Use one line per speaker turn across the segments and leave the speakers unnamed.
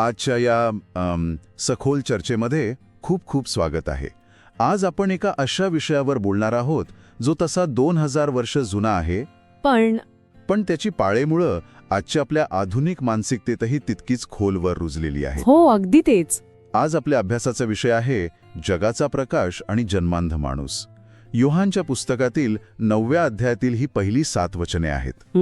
आजच्या या सखोल चर्चेमध्ये खूप खूप स्वागत आहे. आज आपण एका अशा विषयावर बोलणार आहोत जो तसा दोन हजार वर्ष जुना आहे.
पण
पण त्याची पाळेमुळं आजच्या आपल्या आधुनिक मानसिकतेतही तितकीच खोलवर रुजलेली आहे.
हो अगदी तेच.
आज आपल्या अभ्यासाचा विषय आहे जगाचा प्रकाश आणि जन्मांध माणूस. योहानच्या पुस्तकातील नवव्या अध्यायातील ही पहिली सात वचने आहेत.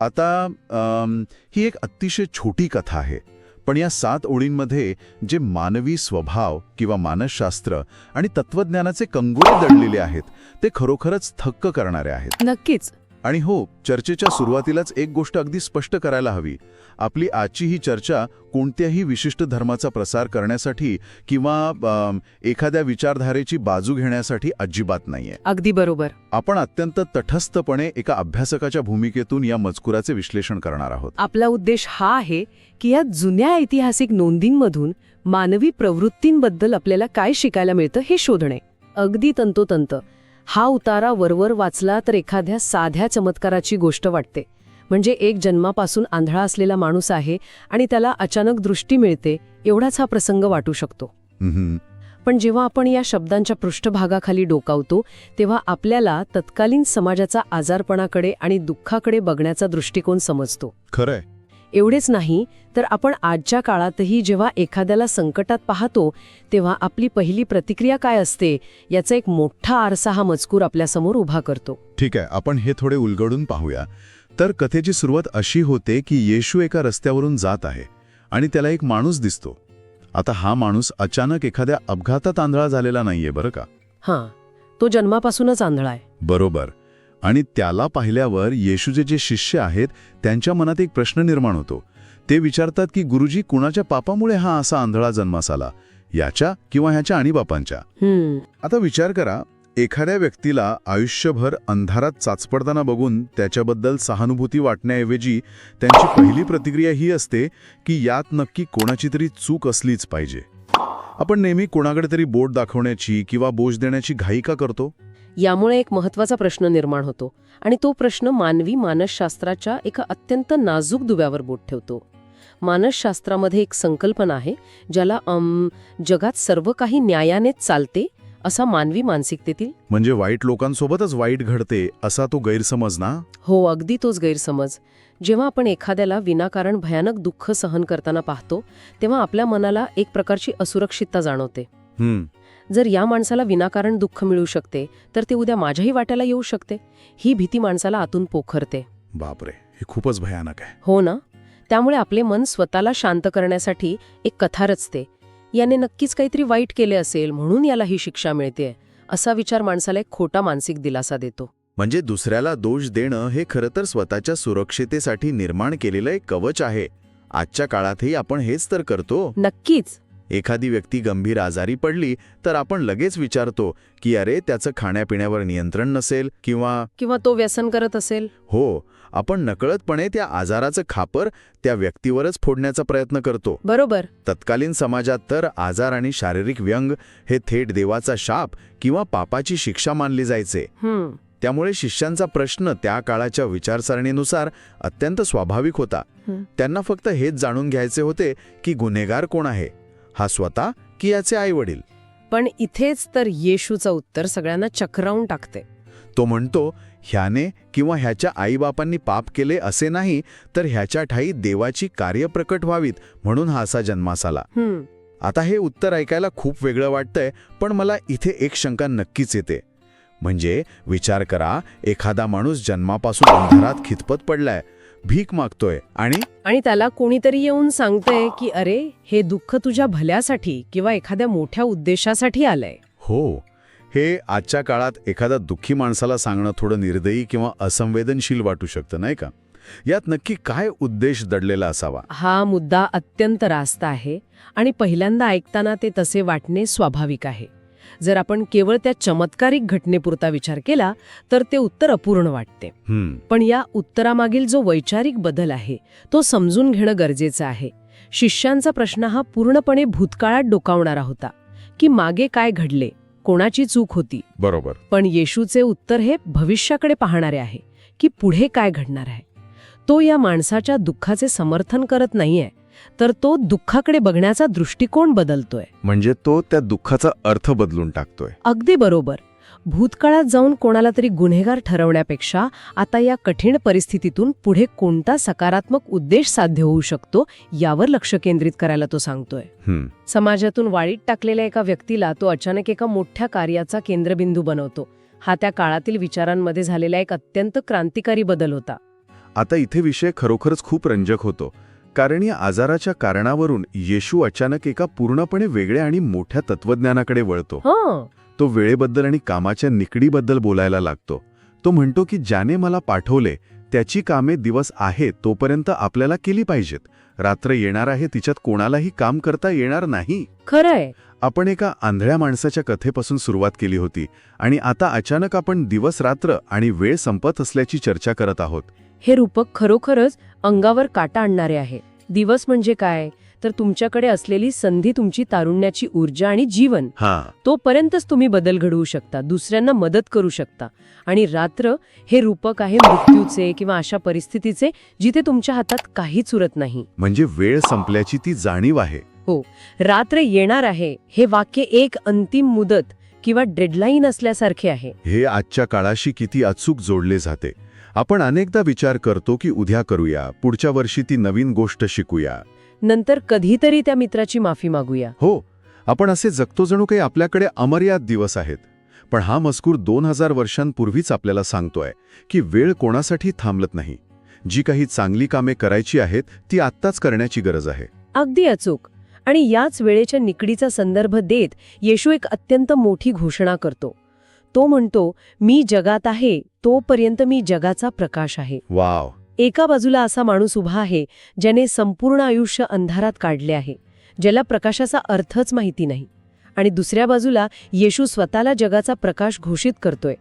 आता अम, ही एक अतिशय छोटी कथा आहे. पण या सात ओळींमध्ये जे मानवी स्वभाव किंवा मानसशास्त्र आणि तत्वज्ञानाचे कंगोरे दडलेले आहेत ते खरोखरच थक्क करणारे आहेत.
नक्कीच.
आणि हो चर्चेच्या सुरुवातीलाच एक गोष्ट अगदी स्पष्ट करायला हवी. आपली आजची ही चर्चा कोणत्याही विशिष्ट धर्माचा प्रसार करण्यासाठी किंवा एखाद्या विचारधारेची बाजू घेण्यासाठी अजिबात नाहीये.
अगदी बरोबर.
आपण अत्यंत तटस्थपणे एका अभ्यासकाच्या भूमिकेतून या मजकुराचे विश्लेषण करणार आहोत.
आपला उद्देश हा आहे की या जुन्या ऐतिहासिक नोंदींमधून मानवी प्रवृत्तींबद्दल आपल्याला काय शिकायला मिळतं हे शोधणे. अगदी तंतोतंत. हा उतारा वरवर वाचला तर एखाद्या साध्या चमत्काराची गोष्ट वाटते. म्हणजे एक जन्मापासून आंधळा असलेला माणूस आहे आणि त्याला अचानक दृष्टी मिळते एवढाच हा प्रसंग वाटू शकतो. पण जेव्हा आपण या शब्दांच्या पृष्ठभागाखाली डोकावतो तेव्हा आपल्याला तत्कालीन समाजाचा आजारपणाकडे आणि दुःखाकडे बघण्याचा दृष्टिकोन समजतो.
खरंय.
एवढेच नाही तर आपण आजच्या काळातही जेव्हा एखाद्याला संकटात पाहतो तेव्हा आपली पहिली प्रतिक्रिया काय असते याचा एक मोठा आरसा हा मजकूर आपल्यासमोर उभा करतो.
ठीक आहे आपण हे थोडे उलगडून पाहूया. तर कथेची सुरुवात अशी होते की येशू एका रस्त्यावरून जात आहे आणि त्याला एक माणूस दिसतो. आता हा माणूस अचानक एखाद्या अपघातात आंधळा झालेला नाहीये बरं का?
हां तो जन्मापासूनच आंधळा आहे.
बरोबर. आणि त्याला पाहिल्यावर येशूचे जे शिष्य आहेत त्यांच्या मनात एक प्रश्न निर्माण होतो. ते विचारतात की गुरुजी कुणाच्या पापामुळे हा असा आंधळा जन्मास आला? याच्या किंवा ह्याच्या आणीबापांच्या?
हम्म.
आता विचार करा एखाद्या व्यक्तीला आयुष्यभर अंधारात चाचपडताना बघून त्याच्याबद्दल सहानुभूती वाटण्याऐवजी त्यांची पहिली प्रतिक्रिया ही असते की यात नक्की कोणाची तरी चूक असलीच पाहिजे. आपण नेहमी कोणाकडे तरी बोट दाखवण्याची किंवा बोज देण्याची घाई का करतो?
यामुळे एक महत्त्वाचा प्रश्न निर्माण होतो आणि तो प्रश्न मानवी मानसशास्त्राच्या एका अत्यंत नाजूक दुव्यावर बोट ठेवतो. मानसशास्त्रामध्ये एक संकल्पना आहे ज्याला अम, जगात सर्व काही न्यायानेच चालते असा मानवी मानसिकतेतील?
म्हणजे वाईट लोकांसोबतच वाईट घडते असा तो गैरसमज ना?
हो अगदी तोच गैरसमज. जेव्हा आपण एखाद्याला विनाकारण भयानक दुःख सहन करताना पाहतो तेव्हा आपल्या मनाला एक प्रकारची असुरक्षितता जाणवते. जर या माणसाला विनाकारण दुःख मिळू शकते तर ते उद्या माझ्याही वाट्याला येऊ शकते. ही भीती माणसाला आतून पोखरते.
बापरे हे खूपच भयानक आहे.
हो ना? त्यामुळे आपले मन स्वतःला शांत करण्यासाठी एक कथा रचते. याने नक्कीच काहीतरी वाईट केले असेल म्हणून याला ही शिक्षा मिळते असा विचार माणसाला एक खोटा मानसिक दिलासा देतो.
म्हणजे दुसऱ्याला दोष देणं हे खरं तर स्वतःच्या सुरक्षितेसाठी निर्माण केलेलं एक कवच आहे. आजच्या काळातही आपण हेच तर करतो.
नक्कीच.
एखादी व्यक्ती गंभीर आजारी पडली तर आपण लगेच विचारतो की अरे त्याचं खाण्यापिण्यावर नियंत्रण नसेल किंवा
किंवा तो व्यसन करत असेल?
हो आपण नकळतपणे त्या आजाराचं खापर त्या व्यक्तीवरच फोडण्याचा प्रयत्न करतो.
बरोबर.
तत्कालीन समाजात तर आजार आणि शारीरिक व्यंग हे थेट देवाचा शाप किंवा पापाची शिक्षा मानली जायचे. त्यामुळे शिष्यांचा प्रश्न त्या काळाच्या विचारसरणीनुसार अत्यंत स्वाभाविक होता. त्यांना फक्त हेच जाणून घ्यायचे होते की गुन्हेगार कोण आहे? हा स्वतः की याचे आईवडील.
पण इथेच तर येशूचं उत्तर सगळ्यांना चक्रावून टाकते.
तो म्हणतो ह्याने किंवा ह्याच्या आईबापांनी पाप केले असे नाही तर ह्याच्या ठाई देवाची कार्य प्रकट व्हावीत म्हणून हा असा जन्मास आला आता हे उत्तर ऐकायला खूप वेगळं वाटतंय पण मला इथे एक शंका नक्कीच येते. म्हणजे विचार करा एखादा माणूस जन्मापासून अंधारात खितपत पडलाय. भीक मागतोय आणि
आणि त्याला कोणीतरी येऊन सांगतंय की अरे हे दुःख तुझ्या भल्यासाठी किंवा एखाद्या मोठ्या उद्देशासाठी आलंय.
हो हे आजच्या काळात एखाद्या दुःखी माणसाला सांगणं थोडं निर्दयी किंवा असंवेदनशील वाटू शकतं नाही का? यात नक्की काय उद्देश दडलेला असावा?
हा मुद्दा अत्यंत रास्त आहे आणि पहिल्यांदा ऐकताना ते तसे वाटणे स्वाभाविक आहे. जर आपण केवळ त्या चमत्कारिक घटनेपुरता विचार केला तर ते उत्तर अपूर्ण वाटते. पण या उत्तरामागील जो वैचारिक बदल आहे तो समजून घेणं गरजेचं आहे. शिष्यांचा प्रश्न हा पूर्णपणे भूतकाळात डोकावणारा होता की मागे काय घडले कोणाची चूक होती.
बरोबर.
पण येशूचे उत्तर हे भविष्याकडे पाहणारे आहे की पुढे काय घडणार आहे. तो या माणसाच्या दुःखाचे समर्थन करत नाहीये तर तो दुःखाकडे बघण्याचा दृष्टिकोन बदलतोय.
म्हणजे तो त्या दुःखाचा अर्थ बदलून टाकतोय.
अगदी बरोबर. भूतकाळात जाऊन कोणाला तरी गुन्हेगार ठरवण्यापेक्षा आता या कठीण परिस्थितीतून पुढे कोणता सकारात्मक उद्देश साध्य होऊ शकतो यावर लक्ष केंद्रित करायला तो सांगतोय.
हम्म.
समाजातून वाळीत टाकलेल्या एका व्यक्तीला तो अचानक एका मोठ्या कार्याचा केंद्रबिंदू बनवतो. हा त्या काळातील विचारांमध्ये झालेला एक अत्यंत क्रांतिकारी बदल होता.
आता इथे विषय खरोखरच खूप रंजक होतो. कारण या आजाराच्या कारणावरून येशू अचानक एका पूर्णपणे वेगळ्या आणि मोठ्या तत्वज्ञानाकडे वळतो.
हं.
तो वेळेबद्दल आणि कामाच्या निकडीबद्दल बोलायला लागतो. तो म्हणतो की ज्याने मला पाठवले त्याची कामे दिवस आहे तोपर्यंत आपल्याला केली पाहिजेत. रात्र येणार आहे तिच्यात कोणालाही काम करता येणार नाही.
खरंय.
आपण एका आंधळ्या माणसाच्या कथेपासून सुरुवात केली होती आणि आता अचानक आपण दिवस रात्र आणि वेळ संपत असल्याची चर्चा करत आहोत.
हे रूपक खरोखरच अंगावर काटा आणणारे आहे. दिवस म्हणजे काय? तर तुमच्याकडे असलेली संधी तुमची तारुण्याची ऊर्जा आणि जीवन.
हा.
तोपर्यंतच तुम्ही बदल घडवू शकता दुसऱ्यांना मदत करू शकता. आणि रात्र हे रूपक आहे मृत्यूचे किंवा अशा परिस्थितीचे जिथे तुमच्या हातात काहीच उरत नाही.
म्हणजे वेळ संपल्याची ती जाणीव आहे.
रात्र येणार आहे हे वाक्य एक अंतिम मुदत किंवा डेडलाईन असल्यासारखे आहे.
हे आजच्या काळाशी किती अचूक जोडले जाते. आपण अनेकदा विचार करतो की उद्या करूया पुढच्या वर्षी ती नवीन गोष्ट शिकूया.
नंतर कधीतरी त्या मित्राची माफी मागूया.
हो आपण असे जगतो जणू काही आपल्याकडे अमर्याद दिवस आहेत. पण हा मजकूर दोन हजार वर्षांपूर्वीच आपल्याला सांगतोय की वेळ कोणासाठी थांबलत नाही. जी काही चांगली कामे करायची आहेत ती आत्ताच करण्याची गरज आहे.
अगदी अचूक. आणि याच वेळेच्या निकडीचा संदर्भ देत येशू एक अत्यंत मोठी घोषणा करतो. तो म्हणतो मी जगात आहे तोपर्यंत मी जगाचा प्रकाश आहे.
वाव.
एका बाजूला असा माणूस उभा आहे ज्याने संपूर्ण आयुष्य अंधारात काढले आहे ज्याला प्रकाशाचा अर्थच माहिती नाही. आणि दुसऱ्या बाजूला येशू स्वतःला जगाचा प्रकाश घोषित करतोय.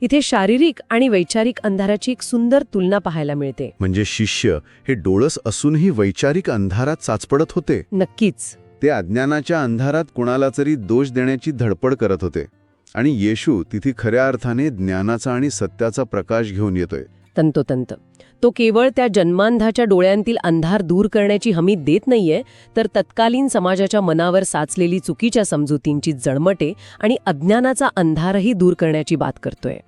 इथे शारीरिक आणि वैचारिक अंधाराची एक सुंदर तुलना पाहायला मिळते.
म्हणजे शिष्य हे डोळस असूनही वैचारिक अंधारात चाचपडत होते?
नक्कीच.
ते अज्ञानाच्या अंधारात कुणाला तरी दोष देण्याची धडपड करत होते. आणि येशू तिथे खऱ्या अर्थाने ज्ञानाचा आणि सत्याचा प्रकाश घेऊन येतोय.
तंतोतंत. तो केवळ त्या जन्मांधाच्या डोळ्यांतील अंधार दूर करण्याची हमी देत नाहीये तर तत्कालीन समाजाच्या मनावर साचलेली चुकीच्या समजुतींची जळमटे आणि अज्ञानाचा अंधारही दूर करण्याची बात करतोय.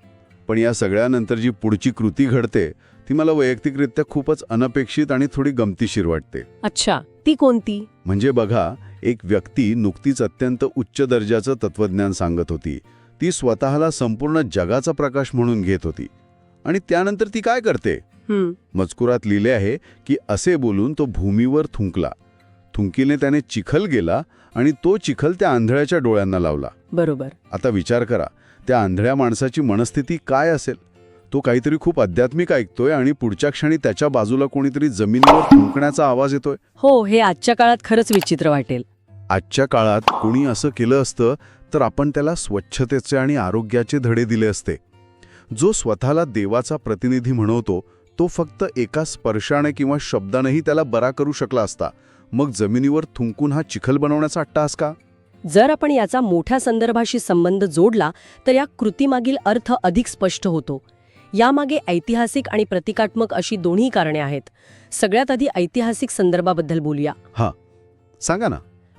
पण या सगळ्यानंतर जी पुढची कृती घडते ती मला वैयक्तिकरित्या खूपच अनपेक्षित आणि थोडी गमतीशीर वाटते.
अच्छा ती कोणती?
म्हणजे बघा एक व्यक्ती नुकतीच अत्यंत उच्च दर्जाचं तत्वज्ञान सांगत होती. ती स्वतःला संपूर्ण जगाचा प्रकाश म्हणून घेत होती. आणि त्यानंतर ती काय करते? मजकुरात लिहिले आहे की असे बोलून तो भूमीवर थुंकला. थुंकीने त्याने चिखल गेला आणि तो चिखल त्या आंधळ्याच्या डोळ्यांना लावला.
बरोबर.
आता विचार करा त्या आंधळ्या माणसाची मनस्थिती काय असेल? तो काहीतरी खूप आध्यात्मिक ऐकतोय आणि पुढच्या क्षणी त्याच्या बाजूला कोणीतरी जमिनीवर थुंकण्याचा आवाज येतोय.
हो हे आजच्या काळात खरंच विचित्र वाटेल.
आजच्या काळात कुणी असं केलं असतं तर आपण त्याला स्वच्छतेचे आणि आरोग्याचे धडे दिले असते. जो स्वतःला देवाचा प्रतिनिधी म्हणवतो तो फक्त एका स्पर्शाने किंवा शब्दानेही त्याला बरा करू शकला असता. मग जमिनीवर थुंकून हा चिखल बनवण्याचा अट्टास का?
जर आपण याचा मोठ्या संदर्भाशी संबंध जोडला तर या कृतीमागील अर्थ अधिक स्पष्ट होतो. यामागे ऐतिहासिक आणि प्रतिकात्मक अशी दोन्ही कारणे आहेत. सगळ्यात आधी ऐतिहासिक संदर्भाबद्दल बोलूया.
हा. सांगा ना.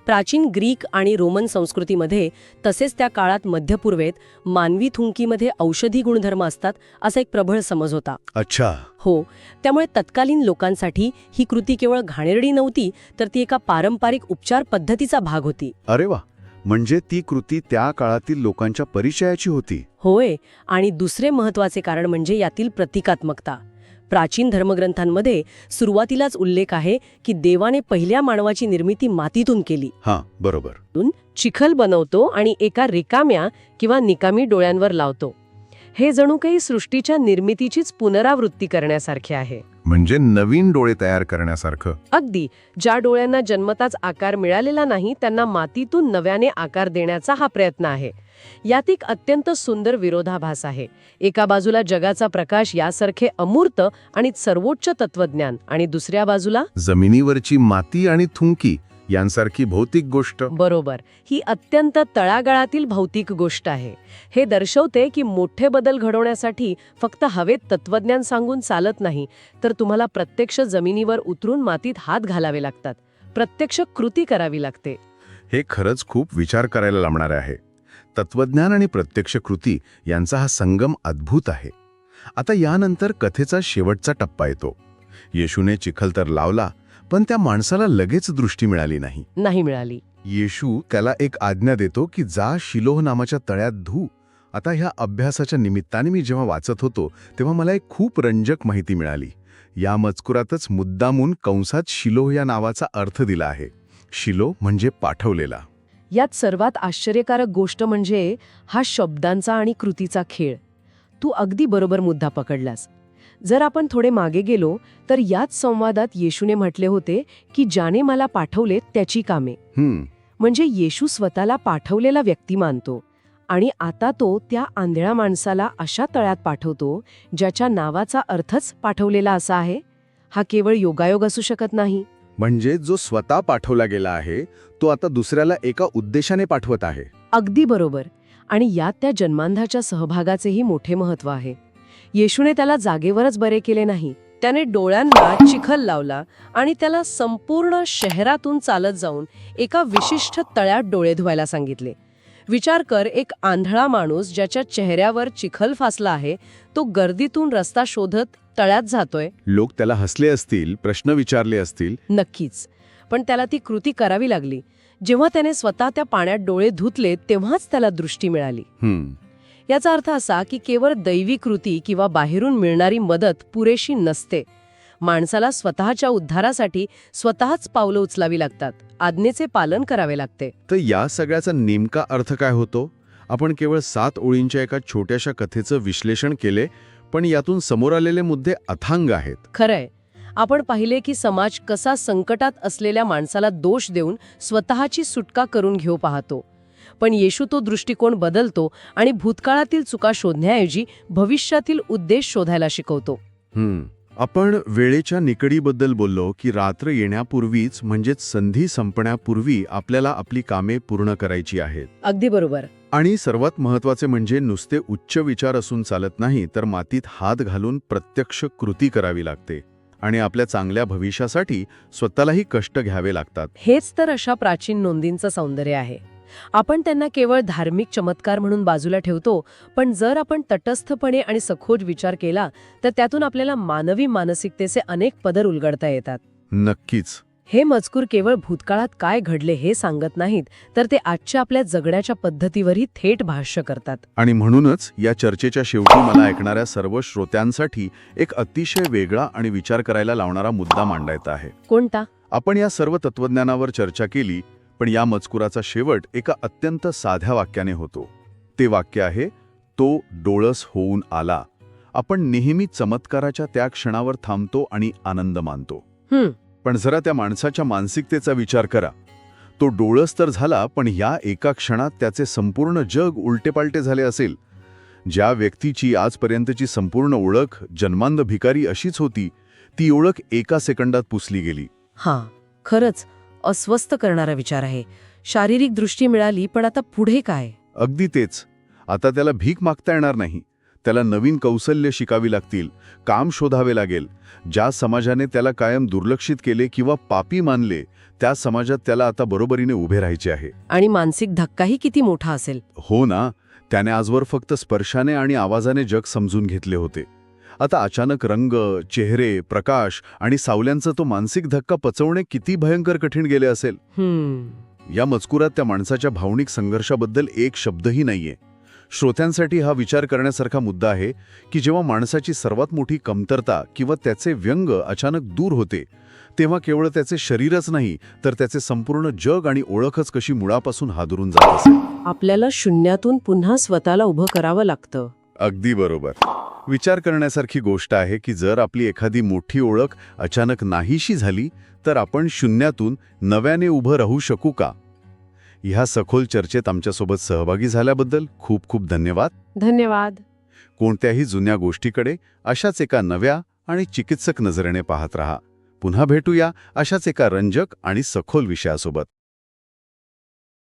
प्राचीन ग्रीक आणि रोमन संस्कृतीमध्ये तसेच त्या काळात मध्यपूर्वेत मानवी थुंकीमध्ये औषधी गुणधर्म असतात असा एक प्रबळ समज होता.
अच्छा.
हो त्यामुळे तत्कालीन लोकांसाठी ही कृती केवळ घाणेरडी नव्हती तर ती एका पारंपरिक उपचार पद्धतीचा भाग होती.
अरे वा. म्हणजे ती कृती त्या काळातील लोकांच्या परिचयाची होती.
होय आणि दुसरे महत्त्वाचे कारण म्हणजे यातील प्रतिकात्मकता. प्राचीन धर्मग्रंथांमध्ये सुरुवातीलाच उल्लेख आहे की देवाने पहिल्या मानवाची निर्मिती मातीतून केली.
हां बरोबर.
चिखल बनवतो आणि एका रिकाम्या किंवा निकामी डोळ्यांवर लावतो. हे जणू काही सृष्टीच्या निर्मितीचीच पुनरावृत्ती करण्यासारखे आहे.
म्हणजे नवीन डोळे तयार करण्यासारखं.
अगदी. ज्या डोळ्यांना जन्मताच आकार मिळालेला नाही त्यांना मातीतून नव्याने आकार देण्याचा हा प्रयत्न आहे. यात एक अत्यंत सुंदर विरोधाभास आहे. एका बाजूला जगाचा प्रकाश यासारखे अमूर्त आणि सर्वोच्च तत्वज्ञान आणि दुसऱ्या बाजूला
जमिनीवरची माती आणि थुंकी यांसारखी भौतिक गोष्ट.
बरोबर. ही अत्यंत तळागाळातील भौतिक गोष्ट आहे. हे दर्शवते की मोठे बदल घडवण्यासाठी फक्त हवेत तत्वज्ञान सांगून चालत नाही तर तुम्हाला प्रत्यक्ष जमिनीवर उतरून मातीत हात घालावे लागतात. प्रत्यक्ष कृती करावी लागते.
हे खरंच खूप विचार करायला लावणारे आहे. तत्वज्ञान आणि प्रत्यक्ष कृती यांचा हा संगम अद्भुत आहे. आता यानंतर कथेचा शेवटचा टप्पा येतो. येशूने चिखल तर लावला पण त्या माणसाला लगेच दृष्टी मिळाली नाही.
नाही मिळाली.
येशू त्याला एक आज्ञा देतो की जा शिलोह नामाच्या तळ्यात धू. आता ह्या अभ्यासाच्या निमित्ताने मी जेव्हा वाचत होतो तेव्हा मला एक खूप रंजक माहिती मिळाली. या मजकुरातच मुद्दामून कंसात शिलोह या नावाचा अर्थ दिला आहे. शिलो म्हणजे पाठवलेला.
यात सर्वात आश्चर्यकारक गोष्ट म्हणजे हा शब्दांचा आणि कृतीचा खेळ. तू अगदी बरोबर मुद्दा पकडलास. जर आपण थोडे मागे गेलो तर याच संवादात येशूने म्हटले होते की ज्याने मला पाठवले त्याची कामे.
हम्म.
म्हणजे येशू स्वतःला पाठवलेला व्यक्ती मानतो आणि आता तो त्या आंधळ्या माणसाला अशा तळ्यात पाठवतो ज्याच्या नावाचा अर्थच पाठवलेला असा आहे. हा केवळ योगायोग असू शकत नाही.
म्हणजे जो स्वतः पाठवला गेला आहे तो आता दुसऱ्याला एका उद्देशाने पाठवत आहे.
अगदी बरोबर. आणि यात त्या जन्मांधाच्या सहभागाचेही मोठे महत्त्व आहे. येशूने त्याला जागेवरच बरे केले नाही. त्याने डोळ्यांना चिखल लावला आणि त्याला संपूर्ण शहरातून चालत जाऊन एका विशिष्ट तळ्यात डोळे धुवायला सांगितले. विचार कर एक आंधळा माणूस ज्याच्या चेहऱ्यावर चिखल फासला आहे तो गर्दीतून रस्ता शोधत तळ्यात जातोय.
लोक त्याला हसले असतील प्रश्न विचारले असतील.
नक्कीच. पण त्याला ती कृती करावी लागली. जेव्हा त्याने स्वतः त्या पाण्यात डोळे धुतले तेव्हाच त्याला दृष्टी मिळाली. याचा अर्थ असा की केवळ दैवी कृती किंवा बाहेरून मिळणारी मदत पुरेशी नसते. माणसाला स्वतःच्या उद्धारासाठी स्वतःच पावलं उचलावी लागतात. आज्ञेचे पालन करावे लागते.
तर या सगळ्याचा नेमका अर्थ काय होतो? आपण केवळ सात ओळींच्या एका छोट्याशा कथेचं विश्लेषण केले पण यातून समोर आलेले मुद्दे अथांग आहेत.
खरंय. आपण पाहिले की समाज कसा संकटात असलेल्या माणसाला दोष देऊन स्वतःची सुटका करून घेऊ पाहतो. पण येशू तो दृष्टिकोन बदलतो आणि भूतकाळातील चुका शोधण्याऐवजी भविष्यातील उद्देश शोधायला शिकवतो.
हम्म. आपण वेळेच्या निकडीबद्दल बोललो की रात्र येण्यापूर्वीच म्हणजेच संधी संपण्यापूर्वी आपल्याला आपली कामे पूर्ण करायची आहेत.
अगदी बरोबर.
आणि सर्वात महत्त्वाचे म्हणजे नुसते उच्च विचार असून चालत नाही तर मातीत हात घालून प्रत्यक्ष कृती करावी लागते आणि आपल्या चांगल्या भविष्यासाठी स्वतःलाही कष्ट घ्यावे लागतात.
हेच तर अशा प्राचीन नोंदींचं सौंदर्य आहे. आपण त्यांना केवळ धार्मिक चमत्कार म्हणून बाजूला ठेवतो पण जर आपण तटस्थपणे आणि सखोज विचार केला तर त्यातून आपल्याला मानवी मानसिकतेचे अनेक पदर उलगडता येतात.
नक्कीच.
हे मजकूर केवळ भूतकाळात काय घडले हे सांगत नाहीत तर ते आजच्या आपल्या जगण्याच्या पद्धतीवरही थेट भाष्य करतात.
आणि म्हणूनच या चर्चेच्या शेवटी मला ऐकणाऱ्या सर्व श्रोत्यांसाठी एक अतिशय वेगळा आणि विचार करायला लावणारा मुद्दा मांडायचा आहे.
कोणता?
आपण या सर्व तत्वज्ञानावर चर्चा केली पण या मजकुराचा शेवट एका अत्यंत साध्या वाक्याने होतो. ते वाक्य आहे तो डोळस होऊन आला. आपण नेहमी चमत्काराच्या त्या क्षणावर थांबतो आणि आनंद मानतो. पण जरा त्या माणसाच्या मानसिकतेचा विचार करा. तो डोळस तर झाला पण या एका क्षणात त्याचे संपूर्ण जग उलटेपालटे झाले असेल. ज्या व्यक्तीची आजपर्यंतची संपूर्ण ओळख जन्मांध भिकारी अशीच होती ती ओळख एका सेकंदात पुसली गेली.
हां खरंच. अस्वस्थ करणारा विचार आहे. शारीरिक दृष्टी मिळाली पण आता पुढे काय?
अगदी तेच. आता त्याला भीक मागता येणार नाही. त्याला नवीन कौशल्य शिकावी लागतील काम शोधावे लागेल. ज्या समाजाने त्याला कायम दुर्लक्षित केले किंवा पापी मानले त्या समाजात त्याला आता बरोबरीने उभे राहायचे आहे.
आणि मानसिक धक्काही किती मोठा असेल.
हो ना. त्याने आजवर फक्त स्पर्शाने आणि आवाजाने जग समजून घेतले होते. आता अचानक रंग चेहरे प्रकाश आणि सावल्यांचा तो मानसिक धक्का पचवणे किती भयंकर कठीण गेले असेल. या मजकुरात त्या माणसाच्या भावनिक संघर्षाबद्दल एक शब्दही नाहीये. श्रोत्यांसाठी हा विचार करण्यासारखा मुद्दा आहे की जेव्हा माणसाची सर्वात मोठी कमतरता किंवा त्याचे व्यंग अचानक दूर होते तेव्हा केवळ त्याचे शरीरच नाही तर त्याचे संपूर्ण जग आणि ओळखच कशी मुळापासून हादरून जात असेल.
आपल्याला शून्यातून पुन्हा स्वतःला उभं करावं लागतं.
अगदी बरोबर. विचार करण्यासारखी गोष्ट आहे की जर आपली एखादी मोठी ओळख अचानक नाहीशी झाली तर आपण शून्यातून नव्याने उभं राहू शकू का? ह्या सखोल चर्चेत आमच्यासोबत सहभागी झाल्याबद्दल खूप खूप धन्यवाद.
धन्यवाद.
कोणत्याही जुन्या गोष्टीकडे अशाच एका नव्या आणि चिकित्सक नजरेने पाहत रहा. पुन्हा भेटूया अशाच एका रंजक आणि सखोल विषयासोबत.